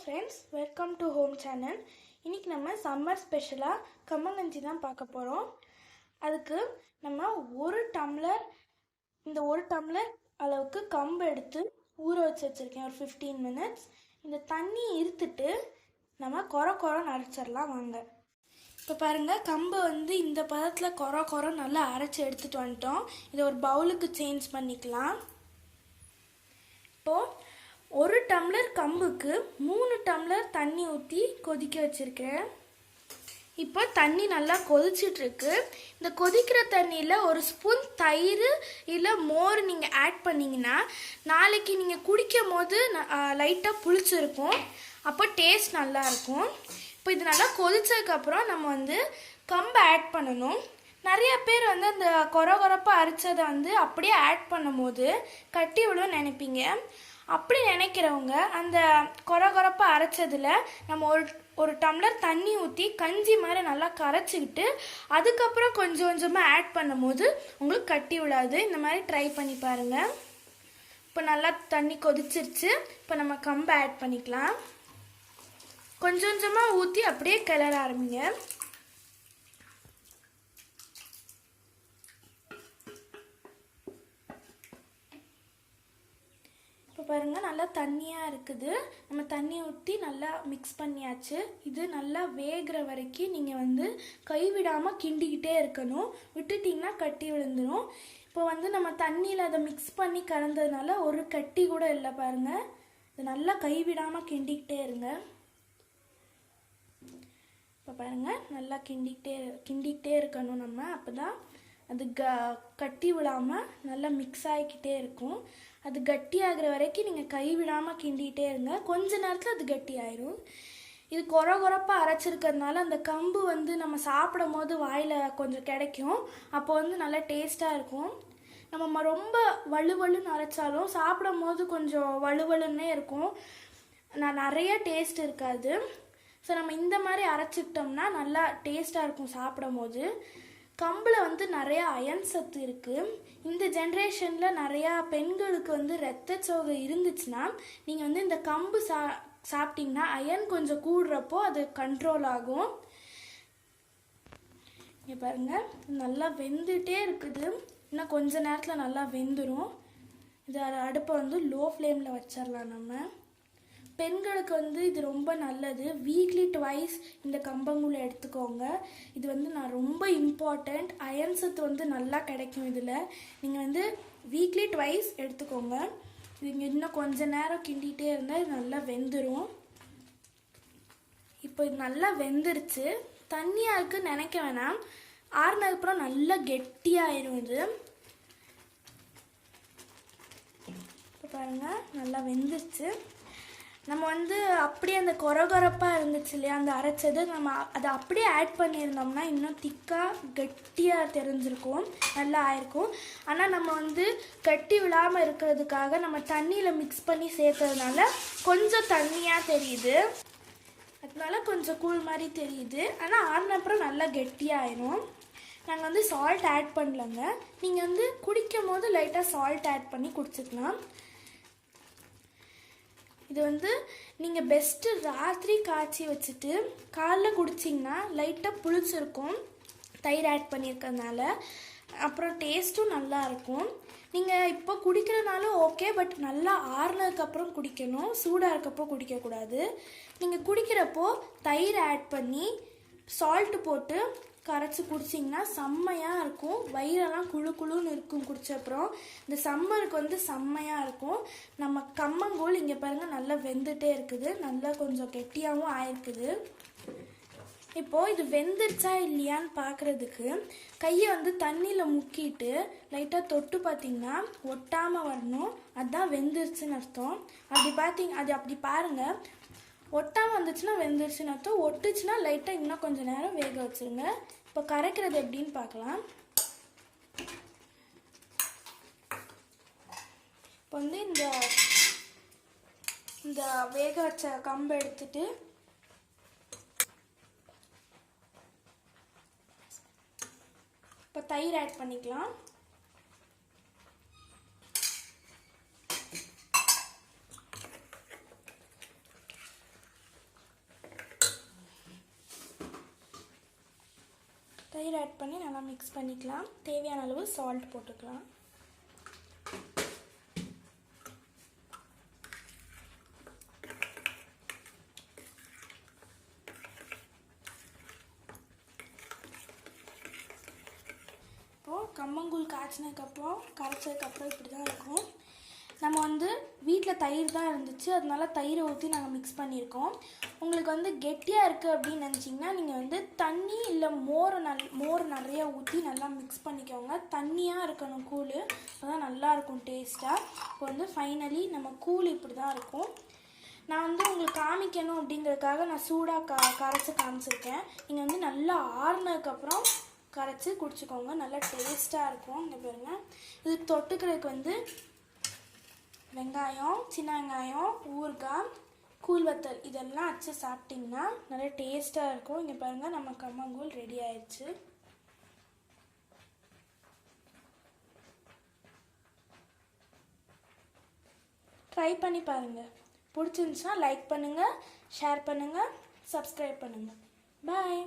Friends welcome to home channel இன்றைக்கி நம்ம summer ஸ்பெஷலாக கம்மங்கஞ்சி தான் பார்க்க போகிறோம் அதுக்கு நம்ம ஒரு டம்ளர் இந்த ஒரு டம்ளர் அளவுக்கு கம்பு எடுத்து ஊற வச்சு வச்சுருக்கேன். ஒரு ஃபிஃப்டீன் மினிட்ஸ் இந்த தண்ணி இருத்துட்டு நம்ம கொர கொரன்னு அரைச்சிடலாம் வாங்க. இப்போ பாருங்கள் கம்பு வந்து இந்த பதத்தில் கொர கொர நல்லா அரைச்சி எடுத்துகிட்டு வந்துட்டோம். இதை ஒரு பவுலுக்கு சேஞ்ச் பண்ணிக்கலாம். இப்போது ஒரு டம்ளர் கம்புக்கு மூணு டம்ளர் தண்ணி ஊற்றி கொதிக்க வச்சுருக்கேன். இப்போ தண்ணி நல்லா கொதிச்சிட்ருக்கு. இந்த கொதிக்கிற தண்ணியில் ஒரு ஸ்பூன் தயிர் இல்லை மோர் நீங்கள் ஆட் பண்ணிங்கன்னா நாளைக்கு நீங்கள் குடிக்கும் போது லைட்டாக புளிச்சிருக்கும். அப்போ டேஸ்ட் நல்லாயிருக்கும் இப்போ இது நல்லா கொதிச்சதுக்கப்புறம் நம்ம வந்து கம்பை ஆட் பண்ணணும். நிறைய பேர் வந்து அந்த கொர கொரப்பாக அரைச்சதை வந்து அப்படியே ஆட் பண்ணும் போது கட்டி விழும் நினைப்பீங்க. அப்படி நினைக்கிறவங்க அந்த கொர கொரப்பாக அரைச்சதில் நம்ம ஒரு ஒரு டம்ளர் தண்ணி ஊற்றி கஞ்சி மாதிரி நல்லா கரைச்சிக்கிட்டு அதுக்கப்புறம் கொஞ்சம் கொஞ்சமாக ஆட் பண்ணும்போது உங்களுக்கு கட்டி விடாது இந்த மாதிரி ட்ரை பண்ணி பாருங்கள் இப்போ நல்லா தண்ணி கொதிச்சிருச்சு. இப்போ நம்ம கம்பை ஆட் பண்ணிக்கலாம். கொஞ்சம் கொஞ்சமாக ஊற்றி அப்படியே கிளற ஆரம்பிங்க. பாருங்கள் நல்லா தண்ணியாக இருக்குது. நம்ம தண்ணி ஊற்றி நல்லா மிக்ஸ் பண்ணியாச்சு. இது நல்லா வேகிற வரைக்கும் நீங்கள் வந்து கைவிடாமல் கிண்டிக்கிட்டே இருக்கணும். விட்டுட்டிங்கன்னா கட்டி விழுந்துடும் இப்போ வந்து நம்ம தண்ணியில் அதை மிக்ஸ் பண்ணி கலந்ததுனால ஒரு கட்டி கூட இல்லை பாருங்கள் இது நல்லா கைவிடாமல் கிண்டிக்கிட்டே இருங்க. இப்போ பாருங்கள் நல்லா கிண்டிக்கிட்டே கிண்டிக்கிட்டே இருக்கணும் நம்ம. அப்போ தான் அது க கட்டி விடாமல் நல்லா மிக்ஸ் ஆகிக்கிட்டே இருக்கும். அது கட்டி ஆகிற வரைக்கும் நீங்கள் கை விடாமல் கிண்டிகிட்டே இருங்க. கொஞ்ச நேரத்தில் அது கட்டி ஆயிரும். இது கொர கொரப்பாக அரைச்சிருக்கிறதுனால அந்த கம்பு வந்து நம்ம சாப்பிடும் போது வாயில் கொஞ்சம் கிடைக்கும். அப்போ வந்து நல்லா டேஸ்ட்டாக இருக்கும். நம்ம ரொம்ப வலுவலுன்னு அரைச்சாலும் சாப்பிடும் போது கொஞ்சம் வலுவலுன்னே இருக்கும். நான் நிறைய டேஸ்ட் இருக்காது. ஸோ நம்ம இந்த மாதிரி அரைச்சிக்கிட்டோம்னா நல்லா டேஸ்ட்டாக இருக்கும் சாப்பிடும் போது கம்பில் வந்து நிறையா அயன் சத்து இருக்குது இந்த ஜென்ரேஷனில் நிறையா பெண்களுக்கு வந்து இரத்த சோகை இருந்துச்சுன்னா நீங்கள் வந்து இந்த கம்பு சா சாப்பிட்டீங்கன்னா அயன் கொஞ்சம் கூடுறப்போ அது கண்ட்ரோல் ஆகும். இங்கே பாருங்க நல்லா வெந்துட்டே இருக்குது. இன்னும் கொஞ்ச நேரத்தில் நல்லா வெந்துடும் இதை அடுப்பை வந்து லோ ஃப்ளேமில் வச்சிடலாம் நம்ம. பெண்களுக்கு வந்து இது ரொம்ப நல்லது. வீக்லி ட்வைஸ் இந்த கம்பங்கூழ் எடுத்துக்கோங்க. இது வந்து நான் ரொம்ப இம்பார்ட்டண்ட் அயன் சத்து வந்து நல்லா கிடைக்கும் இதில். நீங்கள் வந்து வீக்லி ட்வைஸ் எடுத்துக்கோங்க. இது இன்னும் கொஞ்ச நேரம் கிண்டிகிட்டே இருந்தால் இது நல்லா வெந்துடும் இப்போ இது நல்லா வெந்துருச்சு. தண்ணியாக இருக்குது நினைக்க வேணாம். ஆறுனதுக்கப்புறம் நல்லா கெட்டியாயிரும் இது. இப்போ பாருங்கள் நல்லா வெந்துருச்சு. நம்ம வந்து அப்படியே அந்த கொரகொரப்பாக இருந்துச்சு இல்லையா அந்த அரைச்சது நம்ம அதை அப்படியே ஆட் பண்ணியிருந்தோம்னா இன்னும் திக்காக கெட்டியாக தெரிஞ்சிருக்கும் நல்லா ஆயிருக்கும். ஆனால் நம்ம வந்து கட்டி விழாமல் இருக்கிறதுக்காக நம்ம தண்ணியில் மிக்ஸ் பண்ணி சேர்த்ததுனால கொஞ்சம் தண்ணியாக தெரியுது. அதனால கொஞ்சம் கூழ் மாதிரி தெரியுது. ஆனால் ஆறினப்புறம் நல்லா கெட்டியாயிரும். நாங்கள் வந்து சால்ட் ஆட் பண்ணலங்க. நீங்கள் வந்து குடிக்கும் போது லைட்டாக சால்ட் ஆட் பண்ணி குடிச்சுக்கலாம். இது வந்து நீங்கள் பெஸ்ட்டு ராத்திரி காய்ச்சி வச்சுட்டு காலைல குடிச்சிங்கன்னா லைட்டாக புளிச்சிருக்கும் தயிர் ஆட் பண்ணியிருக்கறதுனால அப்புறம் டேஸ்ட்டும் நல்லா இருக்கும். நீங்கள் இப்போ குடிக்கிறனாலும் ஓகே பட் நல்லா ஆறுனதுக்கப்புறம் குடிக்கணும். சூடாக இருக்கப்போ குடிக்கக்கூடாது. நீங்கள் குடிக்கிறப்போ தயிர் ஆட் பண்ணி சால்ட்டு போட்டு கரைச்சி குடிச்சிங்கன்னா செம்மையாக இருக்கும். வயிறெல்லாம் குழு குழுன்னு இருக்கும் குடிச்ச அப்புறம். இந்த சம்மருக்கு வந்து செம்மையாக இருக்கும். நம்ம கம்மங்கூழ் இங்கே பாருங்கள் நல்லா வெந்துட்டே இருக்குது. நல்லா கொஞ்சம் கெட்டியாகவும் ஆயிருக்குது. இப்போது இது வெந்துருச்சா இல்லையான்னு பார்க்குறதுக்கு கையை வந்து தண்ணியில் முக்கிட்டு லைட்டாக தொட்டு பார்த்தீங்கன்னா ஒட்டாமல் வரணும். அதுதான் வெந்துருச்சுன்னு அர்த்தம். அப்படி பார்த்தீங்க அது அப்படி பாருங்கள் ஒட்டாமல் வந்துச்சுன்னா வெந்துருச்சுன்னு அர்த்தம் ஒட்டுச்சுன்னா லைட்டாக இன்னும் கொஞ்சம் நேரம் வேக வச்சுருங்க. இப்போ கரைக்கிறது எப்படின்னு பார்க்கலாம். இப்போ வந்து இந்த இந்த வேக வச்ச கம்பு எடுத்துட்டு இப்போ தயிர் ஆட் பண்ணிக்கலாம். தயிர் ஆட் பண்ணி நல்லா மிக்ஸ் பண்ணிக்கலாம். தேவையான அளவு சால்ட் போட்டுக்கலாம். இப்போது கம்மங்கூழ் காய்ச்சினதுக்கப்புறம் கரைச்சதுக்கப்புறம் இப்படி தான் இருக்கும். நம்ம வந்து வீட்டில் தயிர் தான் இருந்துச்சு. அதனால தயிரை ஊற்றி நாங்கள் மிக்ஸ் பண்ணியிருக்கோம். உங்களுக்கு வந்து கெட்டியாக இருக்குது அப்படின்னு நினச்சிங்கன்னா நீங்கள் வந்து தண்ணி இல்லை மோரை நல் மோர் நிறையா ஊற்றி நல்லா மிக்ஸ் பண்ணிக்கோங்க. தண்ணியாக இருக்கணும் கூழ். அப்போ தான் நல்லாயிருக்கும் டேஸ்ட்டாக இப்போ வந்து ஃபைனலி நம்ம கூழ் இப்படி தான் இருக்கும். நான் வந்து உங்களுக்கு காமிக்கணும் அப்படிங்கிறதுக்காக நான் சூடாக கா கரைச்சி காமிச்சிருக்கேன். நீங்கள் வந்து நல்லா ஆறுனதுக்கப்புறம் கரைச்சி குடிச்சுக்கோங்க. நல்லா டேஸ்ட்டாக இருக்கும். இந்த பாருங்கள் இது தொட்டுக்கிறதுக்கு வந்து வெங்காயம் சின்ன வெங்காயம் ஊறுகாய் கூழ் வத்தல் இதெல்லாம் வச்சு சாப்பிட்டிங்கன்னா நல்லா டேஸ்ட்டாக இருக்கும். இங்கே பாருங்கள் நம்ம கம்மங்கூழ் ரெடி ஆயிடுச்சு. ட்ரை பண்ணி பாருங்கள் பிடிச்சிருந்துச்சுன்னா லைக் பண்ணுங்கள் ஷேர் பண்ணுங்கள் சப்ஸ்கிரைப் பண்ணுங்கள் பாய்